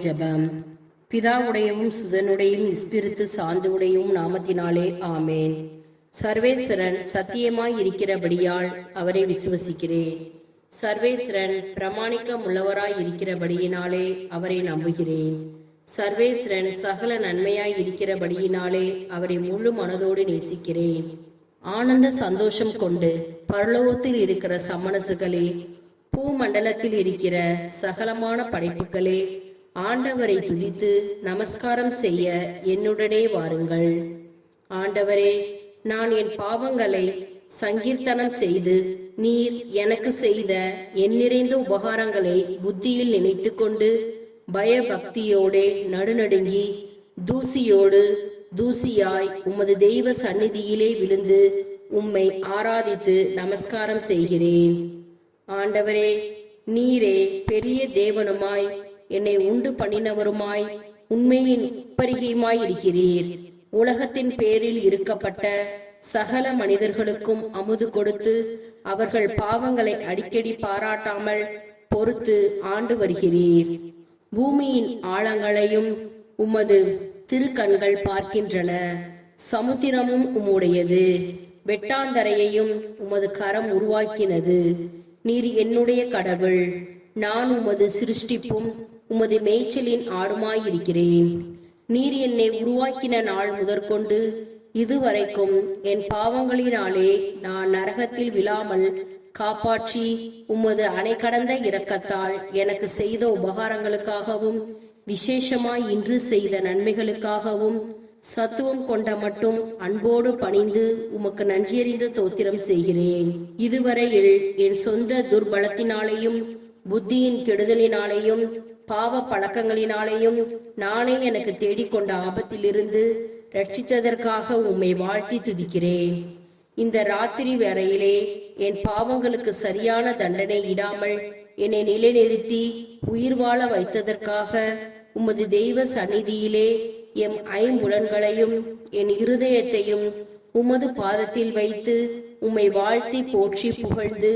ஜெபம். பிதாவுடையவும் சுதனுடையும் இஸ்பிரித்து சாந்துவுடையும் நாமத்தினாலே ஆமேன். சர்வேஸ்வரன் சத்தியமாய் இருக்கிறபடியால் அவரை விசுவசிக்கிறேன். சர்வேஸ்வரன் பிரமாணிக்கம் உள்ளவராய் இருக்கிறபடியினாலே அவரை நம்புகிறேன். சர்வேஸ்வரன் சகல நன்மையாய் இருக்கிறபடியினாலே அவரை முழு மனதோடு நேசிக்கிறேன். ஆனந்த சந்தோஷம் கொண்டு பரலோகத்தில் இருக்கிற சம்மனசுகளே பூமண்டலத்தில் இருக்கிற சகலமான படைப்புகளே ஆண்டவரை துதித்து நமஸ்காரம் செய்ய என்னுடனே வாருங்கள். ஆண்டவரே நான் என் பாவங்களை சங்கீர்த்தனம் செய்து நீர் எனக்கு செய்த என் நிறைந்த உபகாரங்களை புத்தியில் நினைத்து கொண்டு பயபக்தியோடே நடுநடுங்கி தூசியோடு தூசியாய் உமது தெய்வ சந்நிதியிலே விழுந்து உம்மை ஆராதித்து நமஸ்காரம் செய்கிறேன். ஆண்டவரே நீரே பெரிய தேவனுமாய் என்னை உண்டு பண்ணினவருமாய் உண்மையின் பரிகையுமாய் இருக்கிறீர் உலகத்தின் பேரில் இருக்கப்பட்ட சகல மனிதர்களுக்கும் அமுது கொடுத்து அவர்கள் பாவங்களை அடிக்கடி பாராட்டாமல் பொறுத்து ஆண்டு வருகிறீர். பூமியின் ஆழங்களையும் உமது திருக்கண்கள் பார்க்கின்றன. சமுத்திரமும் உம்முடையது. வெட்டாந்தரையையும் உமது கரம் உருவாக்கினது. நீர் என்னுடைய கடவுள். நான் உமது சிருஷ்டிப்பும் உமது மேய்ச்சலின் ஆடுமாயிருக்கிறேன். நீர் என்னை உருவாக்கின நாள் முதற்கொண்டு இதுவரைக்கும் என் பாவங்களினாலே நான் நரகத்தில் விழாமல் காப்பாற்றி உமது அணை கடந்த இரக்கத்தால் எனக்கு செய்த உபகாரங்களுக்காகவும் விசேஷமாய் இன்று செய்த நன்மைகளுக்காகவும் சத்துவம் கொண்ட மட்டும் அன்போடு பணிந்து உமக்கு நன்றியறிந்த தோத்திரம் செய்கிறேன். இதுவரையில் என் சொந்த துர்பலத்தினாலேயும் புத்தியின் கெடுதலினாலேயும் பாவ பழக்கங்களினாலேயும் நானே எனக்கு தேடிக்கொண்ட ஆபத்திலிருந்து ரட்சித்ததற்காக உம்மை வாழ்த்தி துதிக்கிறேன். இந்த ராத்திரி வேளையிலே என் பாவங்களுக்கு சரியான தண்டனை இடாமல் என்னை நிலைநிறுத்தி உயிர் வாழ வைத்ததற்காக உமது தெய்வ சந்நிதியிலே எம் ஐம்புலன்களையும் என் இருதயத்தையும் உமது பாதத்தில் வைத்து உம்மை வாழ்த்தி போற்றி புகழ்ந்து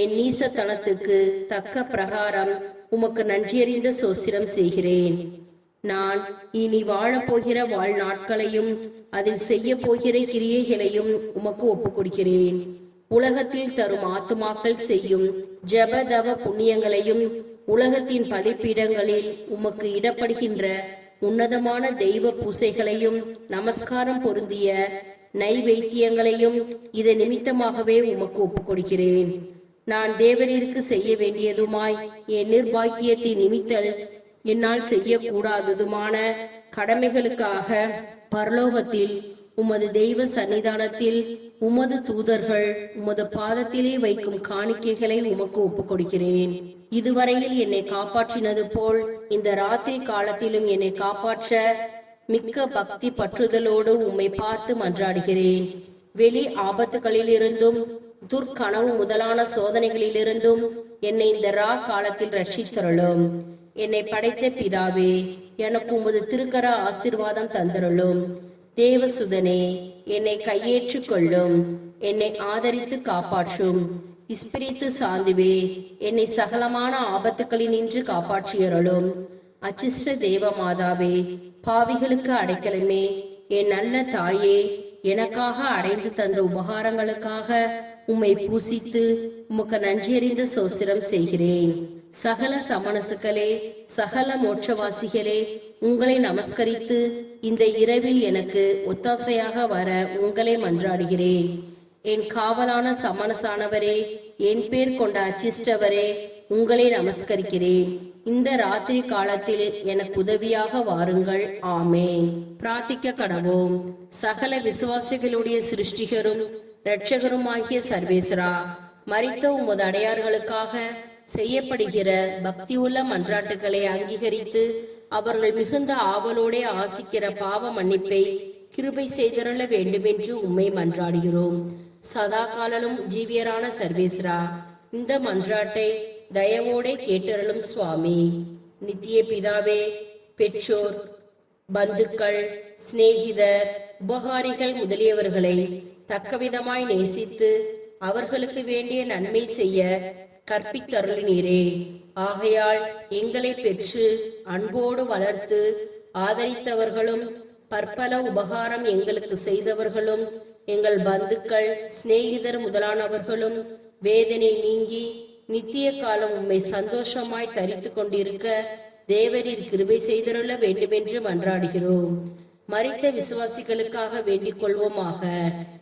என் நீசத்தனத்துக்கு தக்க பிரகாரம் உமக்கு நன்றியறிந்த சோசிரம் செய்கிறேன். நான் இனி வாழப்போகிற வாழ்நாட்களையும் அதில் செய்ய போகிற கிரியைகளையும் உமக்கு ஒப்புக் கொடுக்கிறேன் உலகத்தில் தரும் ஆத்துமாக்கள் செய்யும் ஜபதவ புண்ணியங்களையும் உலகத்தின் பலிப்பீடங்களில் உமக்கு இடப்படுகின்ற உன்னதமான தெய்வ பூசைகளையும் நமஸ்காரம் பொருந்திய நைவேத்தியங்களையும் இதை நிமித்தமாகவே உமக்கு ஒப்புக் கொடுக்கிறேன் நான் தேவரீருக்கு செய்ய வேண்டியதுமாய் என் நிர்பாக்கியத்தின் நிமித்தல் என்னால் செய்யக்கூடாததுமான கடமைகளுக்காக பரலோகத்தில் உமது தெய்வ சன்னிதானத்தில் உமது தூதர்கள் உமது பாதத்திலே வைக்கும் காணிக்கைகளை உமக்கு ஒப்புக் கொடுக்கிறேன் இதுவரையில் என்னை காப்பாற்றினது போல் இந்த ராத்திரி காலத்திலும் என்னை காப்பாற்ற மிக்க பக்தி பற்றுதலோடு உம்மை பார்த்து மன்றாடுகிறேன். வெளி ஆபத்துகளிலிருந்தும் துர்க்கனவு முதலான சோதனைகளிலிருந்தும் என்னை இந்த ரா காலத்தில் ரட்சித்தருளும். என்னை படைத்த பிதாவே எனக்கு உமது திருக்கர ஆசீர்வாதம் தந்தருளும். தேவசுதனே என்னை கையேற்றுக் கொள்ளும். என்னை ஆதரித்து காப்பாற்றும். இஸ்பிரித்து சாந்துவே என்னை சகலமான ஆபத்துக்களினின்று காப்பாற்றியருளும். அச்சிஷ்ட தேவ மாதாவே பாவிகளுக்கு அடைக்கலமே. என் நல்ல தாயே எனக்காக அடைந்து தந்த உபகாரங்களுக்காக உம்மை பூசித்து உமக்கு நன்றியறிந்த சோசிரம் செய்கிறேன். சகல சமணசுக்களே சகல மோட்சவாசிகளே உங்களை நமஸ்கரித்து இந்த இரவில் எனக்கு ஒத்தாசையாக வர உங்களை மன்றாடுகிறேன். என் காவலான சமணசானவரே என் பேர் கொண்ட அச்சிஷ்டவரே உங்களை நமஸ்கரிக்கிறேன். இந்த ராத்திரி காலத்தில் எனக்கு உதவியாக வாருங்கள். ஆமே பிரார்த்திக்க கடவோம். சகல விசுவாசிகளுடைய சிருஷ்டிகரும் இரட்சகருமாகிய சர்வேஸ்வரா மறித்த உமது அடையார்களுக்காக செய்யப்படுகிற பக்தியுள்ள மன்றாட்டுகளை அங்கீகரித்து அவர்கள் மிகுந்த ஆவலோடே ஆசிக்கிற பாவ மன்னிப்பை கிருபை செய்திருள வேண்டுமென்று உம்மை மன்றாடுகிறோம். சதா காலலும் ஜீவியரான சர்வேஸ்வரா இந்த மன்றாட்டை தயவோடே கேட்டருளும் சுவாமி. நித்திய பிதாவே பெற்றோர் பந்துக்கள் சிநேகிதர் உபகாரிகள் முதலியவர்களை தக்கவிதமாய் நேசித்து அவர்களுக்கு வேண்டிய நன்மை செய்ய கற்பித்தருளினீரே. ஆகையால் எங்களை பெற்று அன்போடு வளர்த்து ஆதரித்தவர்களும் பற்பல உபகாரம் எங்களுக்கு செய்தவர்களும் எங்கள் பந்துக்கள் சிநேகிதர் முதலானவர்களும் வேதனை நீங்கி நித்திய காலம் உம்மை சந்தோஷமாய் தரித்து கொண்டிருக்க தேவரீர் கிருபை செய்தருள வேண்டுமென்று மன்றாடுகிறோம். மறித்த விசுவாசிகளுக்காக வேண்டிக் கொள்வோமாக.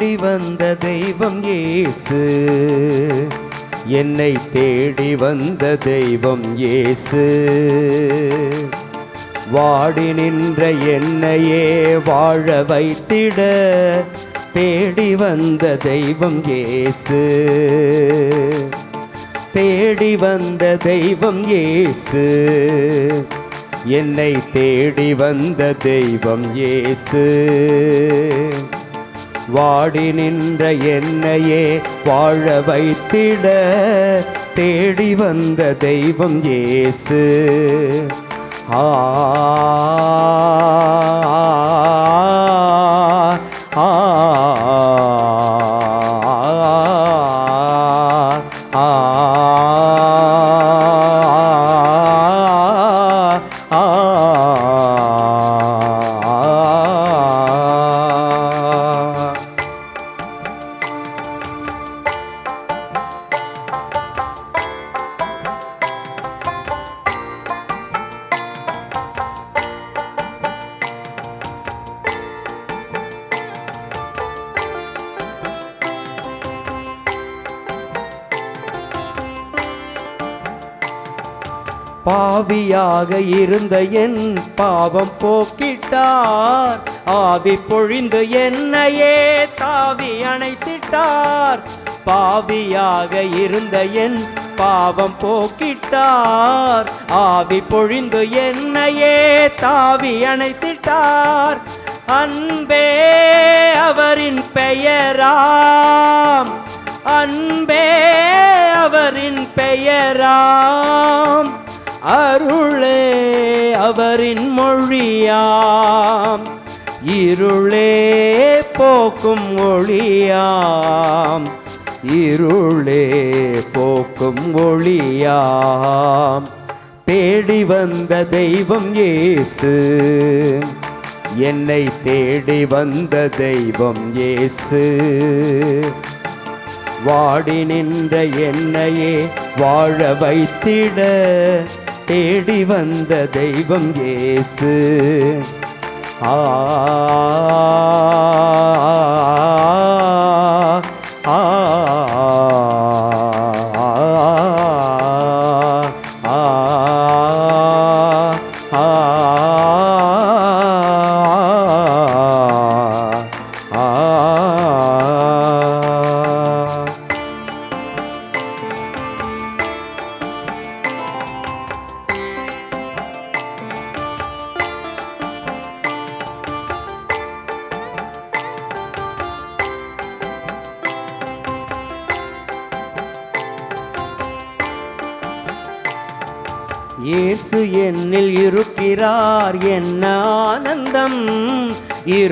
தேடி வந்த தெய்வம் இயேசு. என்னை தேடி வந்த தெய்வம் இயேசு. வாடி நின்ற என்னையே வாழ வைத்திட தேடி வந்த தெய்வம் இயேசு. தேடி வந்த தெய்வம் இயேசு. என்னை தேடி வந்த தெய்வம் இயேசு. வாடி நின்ற என்னையே வாழ வைத்திட தேடி வந்த தெய்வம் ஏசு. ஆ. பாவியாக இருந்த என் பாவம் போக்கிட்டார். ஆவி பொழிந்து என்னையே தாவி அணைத்திட்டார். பாவியாக இருந்த என் பாவம் போக்கிட்டார். ஆவி பொழிந்து என்னையே தாவி அணைத்திட்டார். அன்பே அவரின் பெயராம். அன்பே அவரின் பெயராம். அருளே அவரின் மொழியாம். இருளே போக்கும் ஒளியாம். இருளே போக்கும் ஒளியாம். தேடி வந்த தெய்வம் ஏசு என்னை தேடி வந்த தெய்வம் ஏசு வாடி நின்ற என்னையே வாழ வைத்திட. தேடி வந்த தெய்வம் ஏசு ஆ ஆ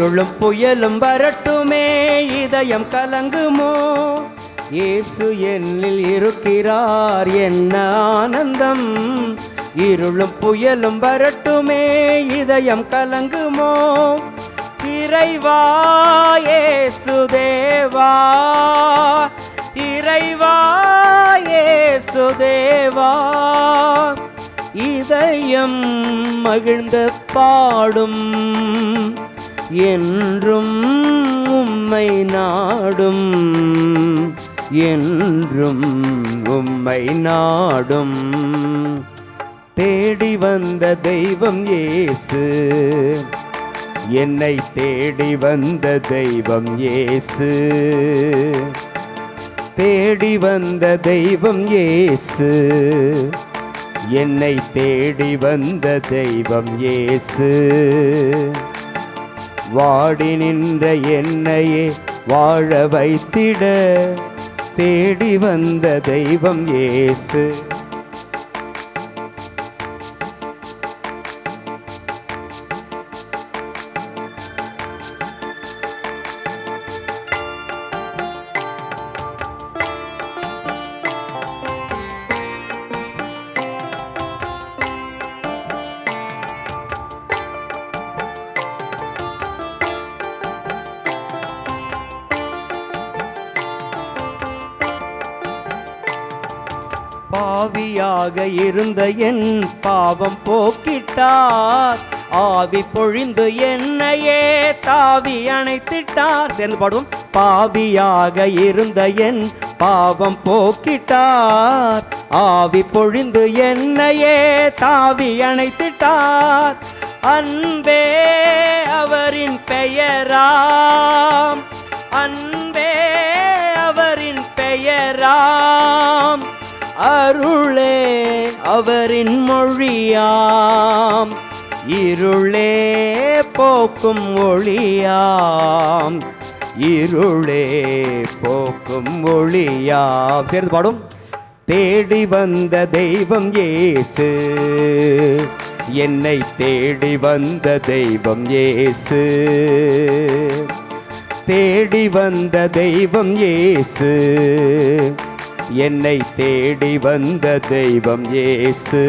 இருளும் புயலும் வரட்டுமே இதயம் கலங்குமோ? இயேசு என்னில் இருக்கிறார் என்ன ஆனந்தம்? இருளும் புயலும் வரட்டுமே இதயம் கலங்குமோ? இறைவா இயேசு தேவா. இறைவா இயேசு தேவா. இதயம் மகிழ்ந்து பாடும். என்றும் உம்மை நாடும். என்றும் உம்மை நாடும். தேடி வந்த தெய்வம் ஏசு என்னை தேடி வந்த தெய்வம் ஏசு தேடி வந்த தெய்வம் ஏசு என்னை தேடி வந்த தெய்வம் ஏசு வாடி நின்ற என்னையே வாழ வைத்திட தேடி வந்த தெய்வம் ஏசு. பாவியாக இருந்த என் பாவம் போக்கிட்டார். ஆவி பொழிந்து என்னையே தாவி அணைத்திட்டார். சேர்ந்து பாடுவோம். பாவியாக இருந்த என் பாவம் போக்கிட்டார். ஆவி பொழிந்து என்னையே தாவி அணைத்திட்டார். அன்பே அவரின் பெயராம். அன்பே அவரின் பெயராம். அருளே அவரின் மொழியாம். இருளே போக்கும் ஒளியாம். இருளே போக்கும் ஒளியாம். சேர்ந்து பாடும். தேடி வந்த தெய்வம் ஏசு என்னை தேடி வந்த தெய்வம் ஏசு தேடி வந்த தெய்வம் ஏசு என்னை தேடி வந்த தெய்வம் இயேசு.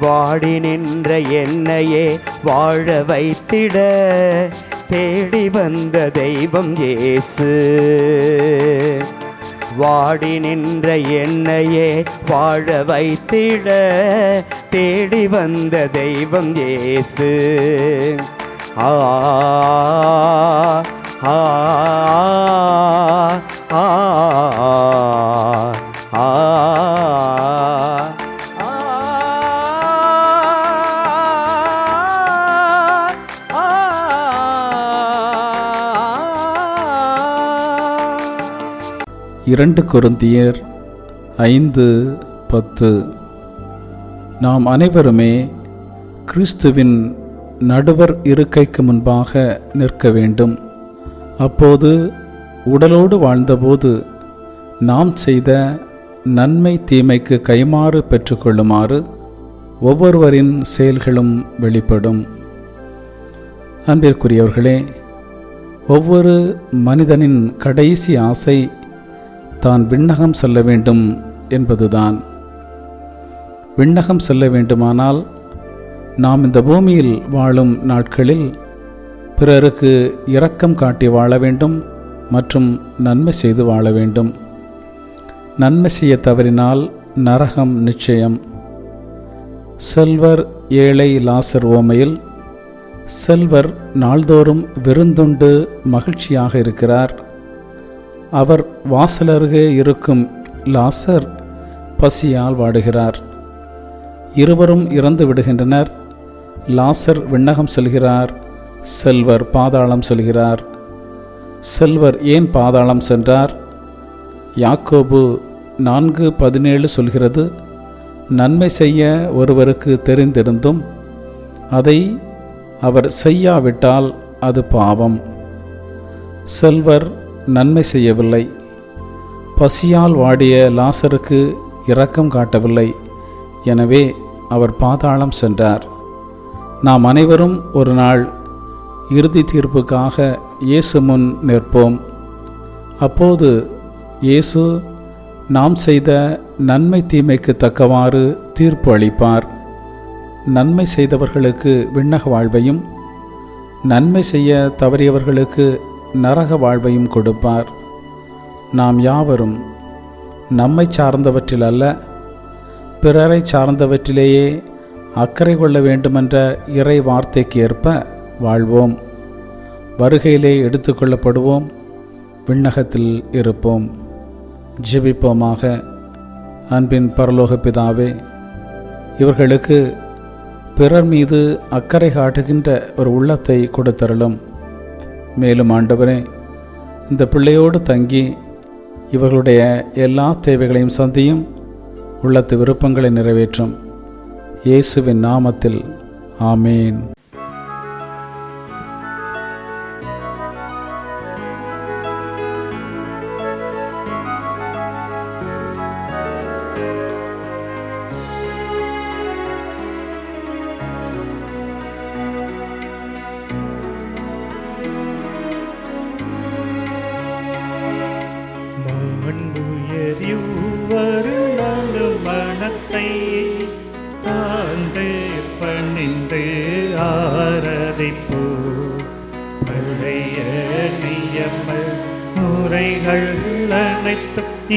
வாடி நின்ற என்னையே வாழ வைத்திட தேடி வந்த தெய்வம் இயேசு. வாடி நின்ற என்னையே வாழ வைத்திட தேடி வந்த தெய்வம் இயேசு. ஆ ஆ ஆ இரண்டு குருந்தியர் ஐந்து பத்து. நாம் அனைவருமே கிறிஸ்துவின் நடுவர் இருக்கைக்கு முன்பாக நிற்க வேண்டும். அப்போது உடலோடு வாழ்ந்தபோது நாம் செய்த நன்மை தீமைக்கு கைமாறு பெற்றுக்கொள்ளுமாறு ஒவ்வொருவரின் செயல்களும் வெளிப்படும். அன்பிற்குரியவர்களே ஒவ்வொரு மனிதனின் கடைசி ஆசை தான் விண்ணகம் செல்ல வேண்டும் என்பதுதான். விண்ணகம் செல்ல வேண்டுமானால் நாம் இந்த பூமியில் வாழும் நாட்களில் பிறருக்கு இரக்கம் காட்டி வாழ வேண்டும் மற்றும் நன்மை செய்து வாழ வேண்டும். நன்மை செய்ய தவறினால் நரகம் நிச்சயம். செல்வர் ஏழை லாசர் ஓமையில் செல்வர் நாள்தோறும் விருந்துண்டு மகிழ்ச்சியாக இருக்கிறார். அவர் வாசலருகே இருக்கும் லாசர் பசியால் வாடுகிறார். இருவரும் இறந்து விடுகின்றனர். லாசர் விண்ணகம் செல்கிறார். செல்வர் பாதாளம் செல்கிறார். செல்வர் ஏன் பாதாளம் சென்றார்? யாக்கோபு நான்கு பதினேழு சொல்கிறது நன்மை செய்ய ஒருவருக்கு தெரிந்திருந்தும் அதை அவர் செய்யாவிட்டால் அது பாவம். செல்வர் நன்மை செய்யவில்லை. பசியால் வாடிய லாசருக்கு இரக்கம் காட்டவில்லை. எனவே அவர் பாதாளம் சென்றார். நாம் அனைவரும் ஒரு நாள் இறுதி தீர்ப்புக்காக இயேசு முன் நிற்போம். அப்போது இயேசு நாம் செய்த நன்மை தீமைக்கு தக்கவாறு தீர்ப்பு அளிப்பார். நன்மை செய்தவர்களுக்கு விண்ணக வாழ்வையும் நன்மை செய்ய தவறியவர்களுக்கு நரக வாழ்வையும் கொடுப்பார். நாம் யாவரும் நம்மை சார்ந்தவற்றில் அல்ல பிறரை சார்ந்தவற்றிலேயே அக்கறை கொள்ள வேண்டுமென்ற இறை வார்த்தைக்கு ஏற்ப வாழ்வோம். வருகையிலே எடுத்துக்கொள்ளப்படுவோம் விண்ணகத்தில் இருப்போம். ஜிபிப்போமாக. அன்பின் பரலோக பிதாவே இவர்களுக்கு பிறர் மீது அக்கறை காட்டுகின்ற ஒரு உள்ளத்தை கொடுத்தருளும். மேலும் ஆண்டவரே இந்த பிள்ளையோடு தங்கி இவர்களுடைய எல்லா தேவைகளையும் சந்தியும் உள்ளத்து விருப்பங்களை நிறைவேற்றும். இயேசுவின் நாமத்தில் ஆமேன்.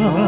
அருள்